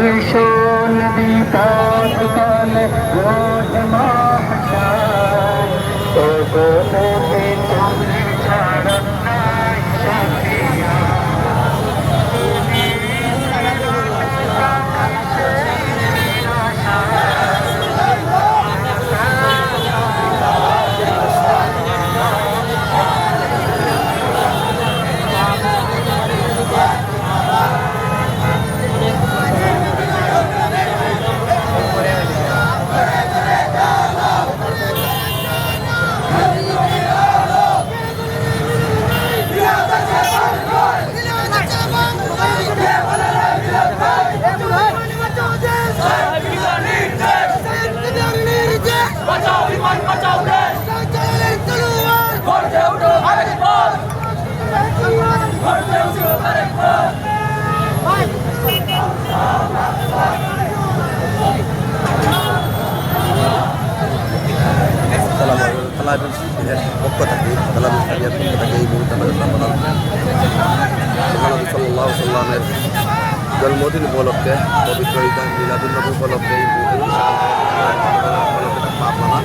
ভীষণ বিপদ পালে রোজ নবী জন্মদিন উপলক্ষে পবিত্র ঈদান মিলাদুল নবী উপলক্ষে এই মুহূর্তে আপনারা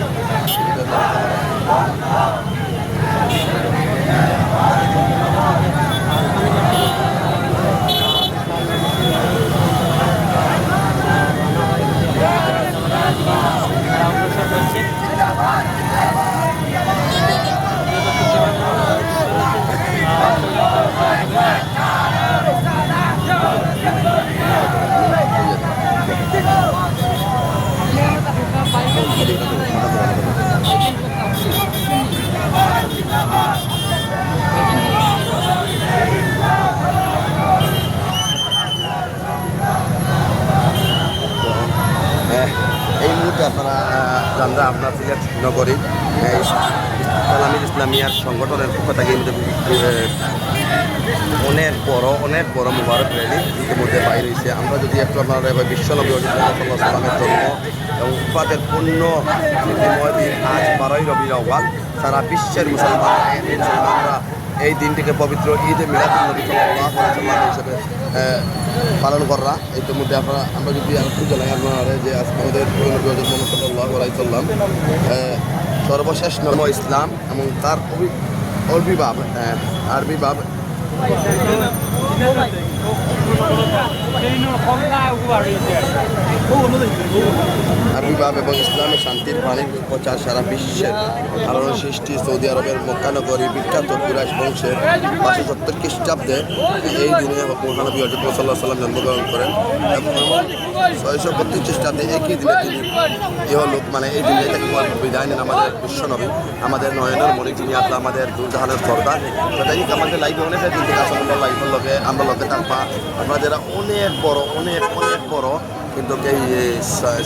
হ্যাঁ, এই মুহূর্তে আপনারা আহ, জানরা আপনার সিলেট নগরী এই ইসলামিয়ার সংগঠনের পক্ষ থেকে অনেক বড় অনেক বড় মুবারক র্যালি ইতিমধ্যে বাইরে হয়েছে আমরা যদি একটু আপনারা বিশ্বনবী সাল্লাহ জন্ম এবং উপাদের পূর্ণ আজ বারোই রবি সারা বিশ্বের মুসলমান, মুসলমানরা এই দিনটিকে পবিত্র ঈদ মিলাদুল নবী সাল্লাল্লাহু আলাইহি ওয়াসাল্লাম হিসেবে পালন করা। ইতিমধ্যে আপনারা আমরা যদি একটু জানাই আপনারা যে আজকে আমাদের মোহাম্মদ সাল্লাল্লাহু আলাইহি সাল্লাম সর্বশেষ নর্ম ইসলাম এবং তার অভিভাব আহ, আবির্ভাব এবং ইসলামের শান্তির বাণীর প্রচার সারা বিশ্বের আলোড়ন সৃষ্টি, সৌদি আরবের মক্কানগরী বিখ্যাত কুরাইশ বংশের পাঁচশো সত্তর খ্রিস্টাব্দে এই দিনে মহানবী হজরত সাল্লাহ সাল্লাম জন্মগ্রহণ করেন। এবং ছয়শো বত্রিশ খ্রিস্টাব্দে একই দিনে তিনি ইহলোক মানে এই দিনে থেকে বিদায় নেন আমাদের বিশ্বনবী। আমাদের নয়নের মনে যিনি আল্লাহ আমাদের দুজাহানের সর্দার। সেটাই আমাদের লাইফে অনেক থেকে আসলে লাইফের লগে আমরা লগে থাকবা আমরা যারা অনেক বড়, অনেক অনেক বড়, কিন্তু এই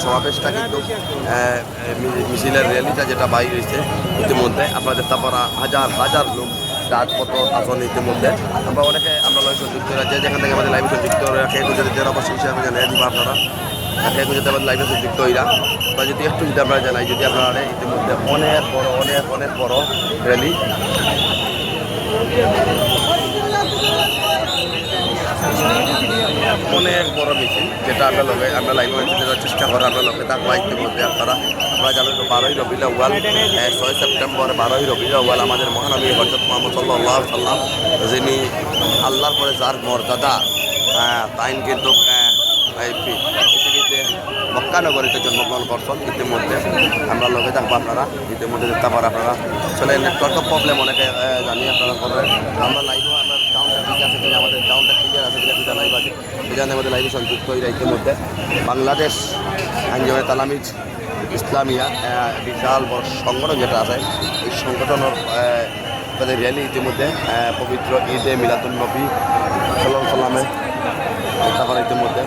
সমাবেশটা কিন্তু মিছিলের র্যালিটা যেটা বাইর হয়েছে, ইতিমধ্যে আপনাদের তারপর হাজার হাজার লোক রাজপথ আসন ইতিমধ্যে। আমরা অনেকে, আমরা লয় যুক্ত যে যেখান থেকে আমাদের লাইভে যুক্ত খেয়ে খুঁজে জেলা বাসী হিসাবে জানিয়ে দিব আপনারা। খেয়ে খুঁজে আমাদের লাইভে যুক্ত হইরা। বা যদি একটু যদি আমরা জানাই, যদি আপনারা ইতিমধ্যে অনেক বড়, অনেক অনেক বড় র্যালি অনেক বড় মিছিল, যেটা আমরা লগে আমরা লাইভ দেওয়ার চেষ্টা করি আমরা লগে থাকব ইতিমধ্যে আপনারা আমরা জানেন বারোই রবিউল ওয়াল ছয় সেপ্টেম্বর বারোই রবিউল ওয়াল আমাদের মহানবী হজরত মোহাম্মদ সাল্লাহ সাল্লাম যিনি আল্লাহর পরে যার মর্যাদা তাইন কিন্তু মক্কানগরীতে জন্মগ্রহণ করছেন। ইতিমধ্যে আমরা লগে থাকব আপনারা, ইতিমধ্যে দেখতে পারেন আপনারা। আসলে নেটওয়ার্কের প্রবলেম অনেকে জানি আপনারা আমরা লাইভও আমরা সাউন্ডটা ঠিক আছে কিনা আমাদের সাউন্ডটা ক্লিয়ার আছে কিনা সেটা লাইভ আছে মধ্যে লাইভে সংযুক্ত হয়ে যায় ইতিমধ্যে বাংলাদেশ আঞ্জমে তালামিজ ইসলামিয়া বিশাল বড় সংগঠন যেটা আছে, এই সংগঠনের তাদের র্যালি ইতিমধ্যে পবিত্র ঈদে মিলাদুল নবী সাল্লাম সাল্লামে তারপর ইতিমধ্যে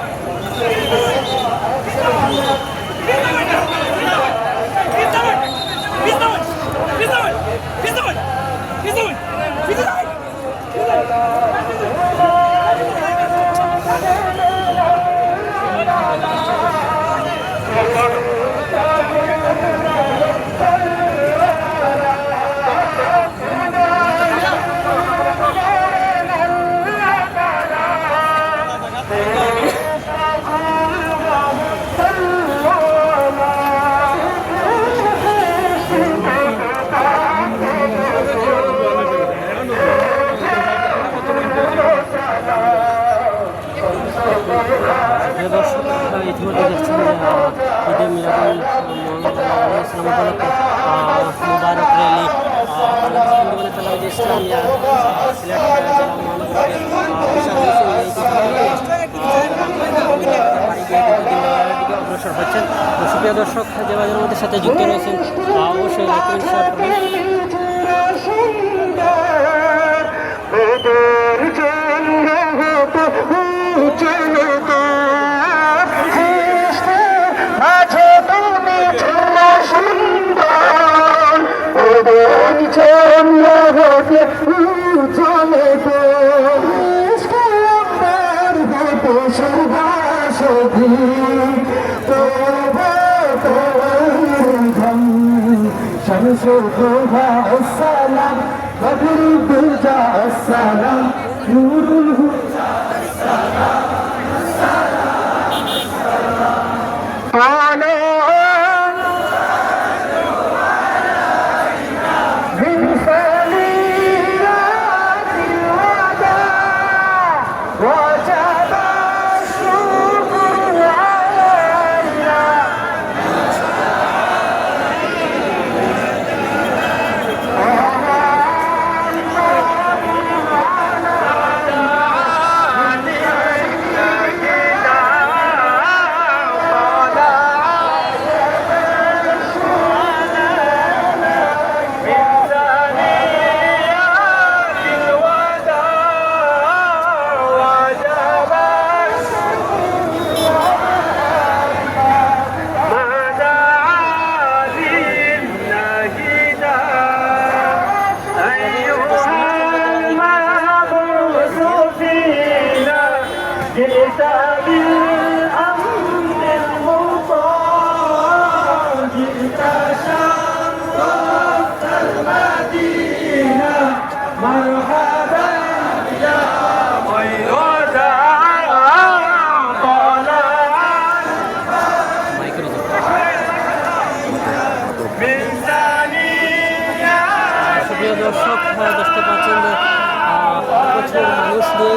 দর্শক ইতিমধ্যে দেখছেন যে ঈদে মোহাম্মদ ইসলাম উপলক্ষে মুবারক র্যালি তালাবিজ ইসলামিয়া অগ্রসর হচ্ছেন সুপ্রিয় দর্শক, যে বাজার আমাদের সাথে যুক্ত রয়েছেন অবশ্যই شمس الهدى السلام بدر الدجى السلام نور الهدى السلام من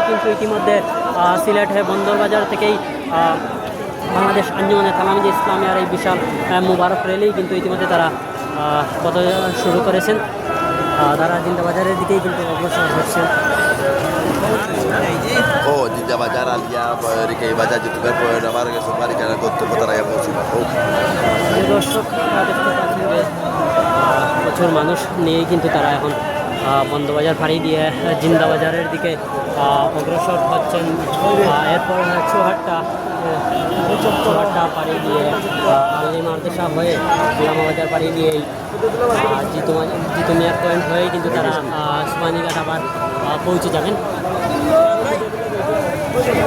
কিন্তু ইতিমধ্যে সিলেটে বন্দরবাজার থেকেই বাংলাদেশ আঞ্জুমানে তালামিদ আর এই বিশাল মুবারক র্যালি কিন্তু ইতিমধ্যে তারা পথ শুরু করেছেন। তারা জিন্দাবাজারের দিকেই কিন্তু অগ্রসর হচ্ছেন। Gotu, Potaraya, Mosina. Oh, দর্শক প্রচুর মানুষ নিয়েই কিন্তু তারা এখন বন্দবাজার ফাঁড়ি দিয়ে জিন্দাবাজারের দিকে অগ্রসর হচ্ছেন। এরপর চৌহাট্টা চৌহাট্টা পাড়ি দিয়ে আলী মার্দেশা হয়ে ইসলামাবাজার পাড়ি দিয়েই আহ, জিতু জিতু মিয়ার পয়েন্ট হয়ে কিন্তু তারা সুবানীঘাট আবার পৌঁছে যাবেন। প্রিয়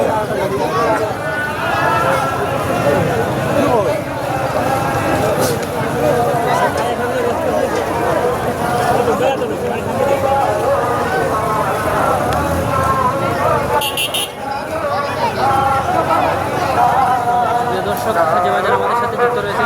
দর্শক যে সাথে যুক্ত রয়েছে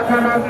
কারখানা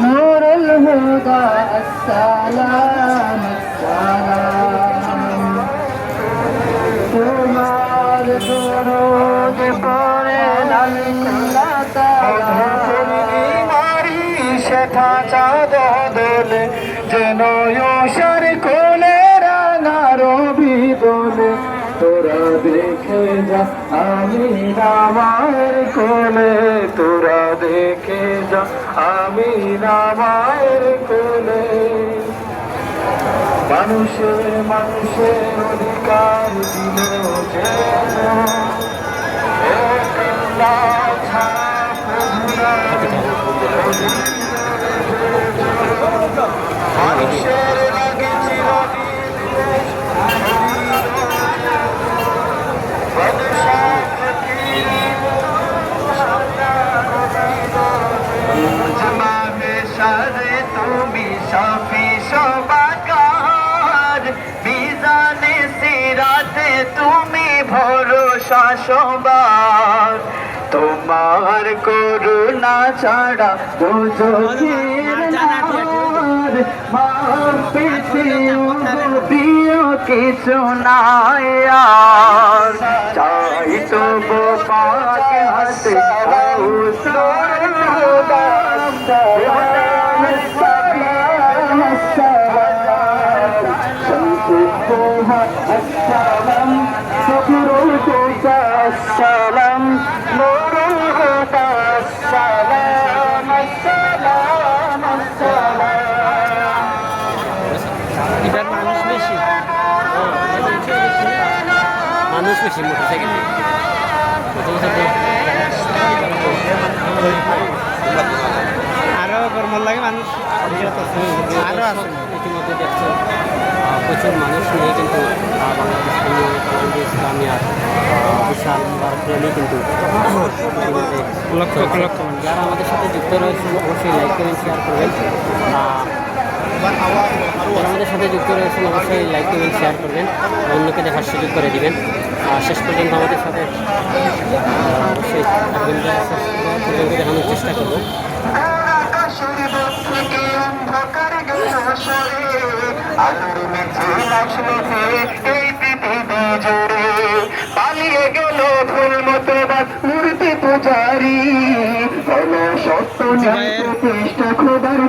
نور الهدى السلام السلام তোমার দরুদ পড়ে নারী শেখা চাঁদ দোলে যেন সার কোলে রাঙা রবি দোলে তোরা দেখে যা আমি রামায়ের কোলে দেখে যা আমি রামায়ের কোলে মানুষের মানুষের অধিকার দিল নাই। মানুষের লাগে ভরসা সবার তোমার করুণা ছাড়া পেতে প্রিয় কিছু নাই চাই তো পাক হাতে আরও গরম লাগে মানুষ আরও আছে। ইতিমধ্যে দেখছেন প্রচুর মানুষ নিয়ে কিন্তু বাংলাদেশ বিশাল লক্ষ লক্ষ যারা আমাদের সাথে যুক্ত রয়েছেন অবশ্যই লাইক কমেন্ট শেয়ার করবেন। আমাদের সাথে যুক্ত রয়েছেন অবশ্যই লাইক কমেন্ট শেয়ার করবেন। অন্যকে দেখার সুযোগ করে দিবেন। শেষ পর্যন্ত আমাদের সাথে অবশ্যই দেখানোর চেষ্টা করব। মূর্তি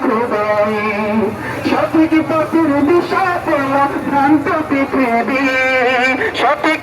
খোদাই সঠিক পথের দিশা পেল ভ্রান্ত পৃথিবী, সঠিক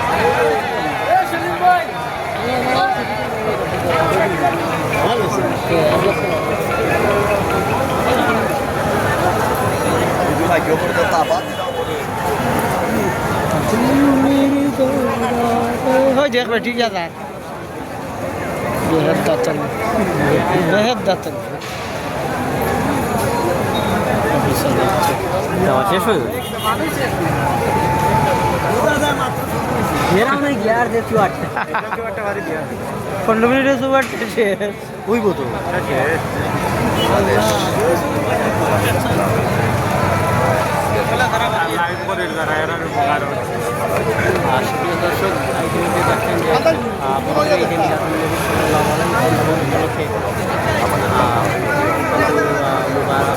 হয় দেখবে ঠিক আছে। বেহেদ দাঁতন বেহেদ দাঁতন শেষ হয়ে শেষ হয়ে গেছে মেরা মানে গিয়ার দে তুই আটটা পনেরো মিনিটের সুপার শেষ হইব তো। আর সুপ্রিয় দর্শক ইতিমধ্যে দেখছেন যে উপলক্ষে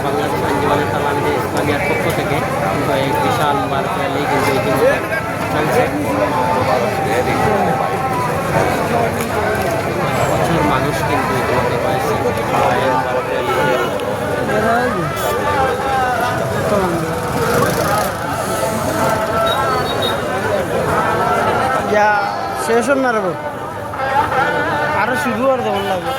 বাংলাদেশ আঞ্জুমানের ইসলামিয়ার পক্ষ থেকে বিশাল কিন্তু ইতিমধ্যে চলছে। প্রচুর মানুষ কিন্তু ইতিমধ্যে যা শেষ না রে। আরও শুরু আর যেমন লাগবে